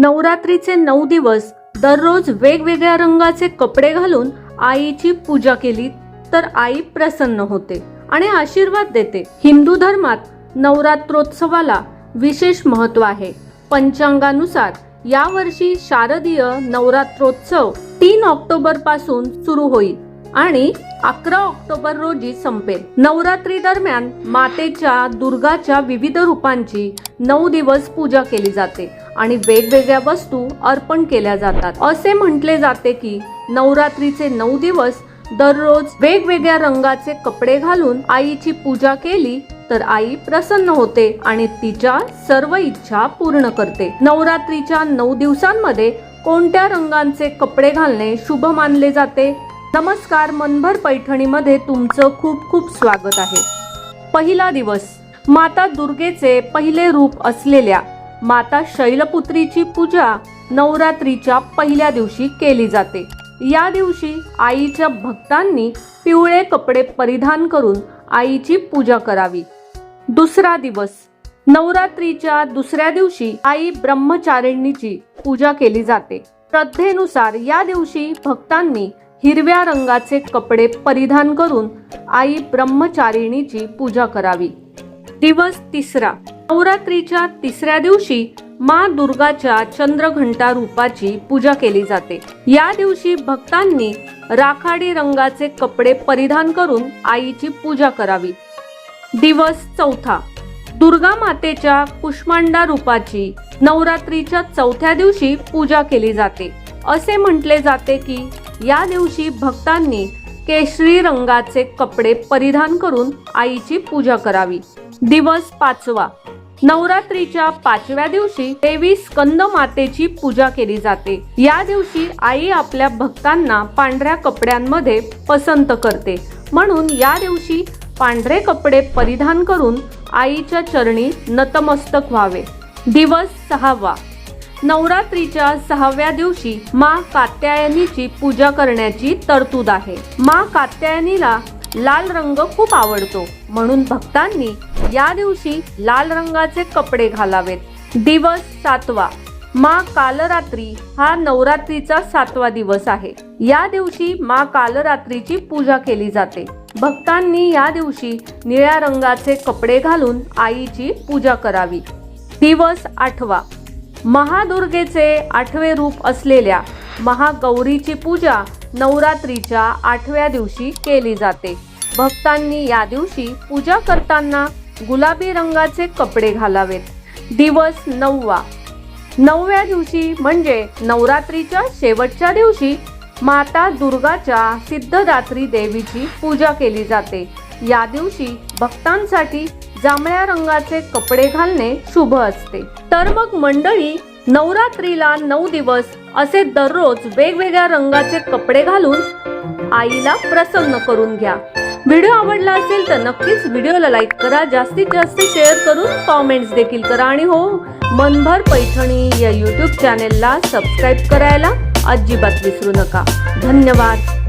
नवरात्रीचे नऊ दिवस दररोज वेगवेगळ्या रंगाचे कपडे घालून आईची पूजा केली तर आई प्रसन्न होते आणि आशीर्वाद देते. हिंदू धर्मात नवरात्रोत्सवाला विशेष महत्त्व आहे. पंचांगानुसार यावर्षी शारदीय नवरात्रोत्सव तीन ऑक्टोबरपासून सुरू होईल. आणि अकरा ऑक्टोबर रोजी संपेल. नवरात्री दरम्यान मातेच्या दुर्गाच्या विविध रूपांची नऊ दिवस पूजा केली जाते आणि वेगवेगळ्या वस्तू अर्पण केल्या जातात. असे म्हटले जाते की नवरात्रीचे नऊ दिवस दररोज वेगवेगळ्या रंगाचे कपडे घालून आईची पूजा केली तर आई प्रसन्न होते आणि तिच्या सर्व इच्छा पूर्ण करते. नवरात्रीच्या नऊ दिवसांमध्ये कोणत्या रंगांचे कपडे घालणे शुभ मानले जाते? नमस्कार मनभर पैठणीमध्ये तुमचं खूप खूप स्वागत आहे. पहिला दिवस माता दुर्गेचे पहिले रूप असलेल्या माता शैलपुत्रीची पूजा नवरात्रीच्या पहिल्या दिवशी केली जाते. या दिवशी आईच्या भक्तांनी पिवळे कपडे परिधान करून आईची पूजा करावी. दुसरा दिवस नवरात्रीच्या दुसऱ्या दिवशी आई ब्रह्मचारिणीची पूजा केली जाते. श्रद्धेनुसार या दिवशी भक्तांनी हिरव्या रंगाचे कपडे परिधान करून आई ब्रह्मचारिणीची पूजा करावी. दिवस तिसरा. नवरात्रीच्या तिसऱ्या दिवशी मा दुर्गाच्या चंद्रघंटा रूपाची पूजा केली जाते. या दिवशी भक्तांनी राखाडी रंगाचे कपडे परिधान करून आईची पूजा करावी. दिवस चौथा. दुर्गा मातेच्या कुष्मांडा रूपाची नवरात्रीच्या चौथ्या दिवशी पूजा केली जाते. असे म्हटले जाते की या दिवशी भक्तांनी केशरी रंगाचे कपडे परिधान करून आईची पूजा करावी. दिवस पाचवा. नवरात्रीच्या पाचव्या दिवशी देवी स्कंद मातेची पूजा केली जाते. या दिवशी आई आपल्या भक्तांना पांढऱ्या कपड्यांमध्ये पसंत करते. म्हणून या दिवशी पांढरे कपडे परिधान करून आईच्या चरणी नतमस्तक व्हावे. दिवस सहावा. नवरात्रीच्या सहाव्या दिवशी मा कात्यायनीची पूजा करण्याची तरतूद आहे. मा कात्यायनीला लाल रंग खूप आवडतो. म्हणून भक्तांनी या दिवशी लाल रंगाचे कपडे घालावेत. दिवस सातवा. मा कालरात्री हा नवरात्रीचा सातवा दिवस आहे. या दिवशी मा कालरात्रीची पूजा केली जाते. भक्तांनी या दिवशी निळ्या रंगाचे कपडे घालून आईची पूजा करावी. दिवस आठवा. महादुर्गेचे आठवे रूप असलेल्या महागौरीची पूजा नवरात्रीच्या आठव्या दिवशी केली जाते. भक्तांनी या दिवशी पूजा करताना गुलाबी रंगाचे कपडे घालावेत. दिवस नववा. नवव्या दिवशी म्हणजे नवरात्रीच्या शेवटच्या दिवशी माता दुर्गाच्या सिद्धदात्री देवीची पूजा केली जाते. या दिवशी भक्तांसाठी जांभळ्या रंगाचे कपडे घालणे शुभ असते. तर मग मंडळी नवरात्रीला नऊ दिवस असे दररोज वेगवेगळ्या रंगाचे कपडे घालून आईला प्रसन्न करून घ्या. व्हिडिओ आवडला असेल तर नक्कीच व्हिडिओला लाईक करा जास्तीत जास्त शेअर करून कॉमेंट्स देखील करा आणि हो मनभर पैठणी या यूट्यूब चॅनेलला सबस्क्राईब करायला अजिबात विसरू नका. धन्यवाद.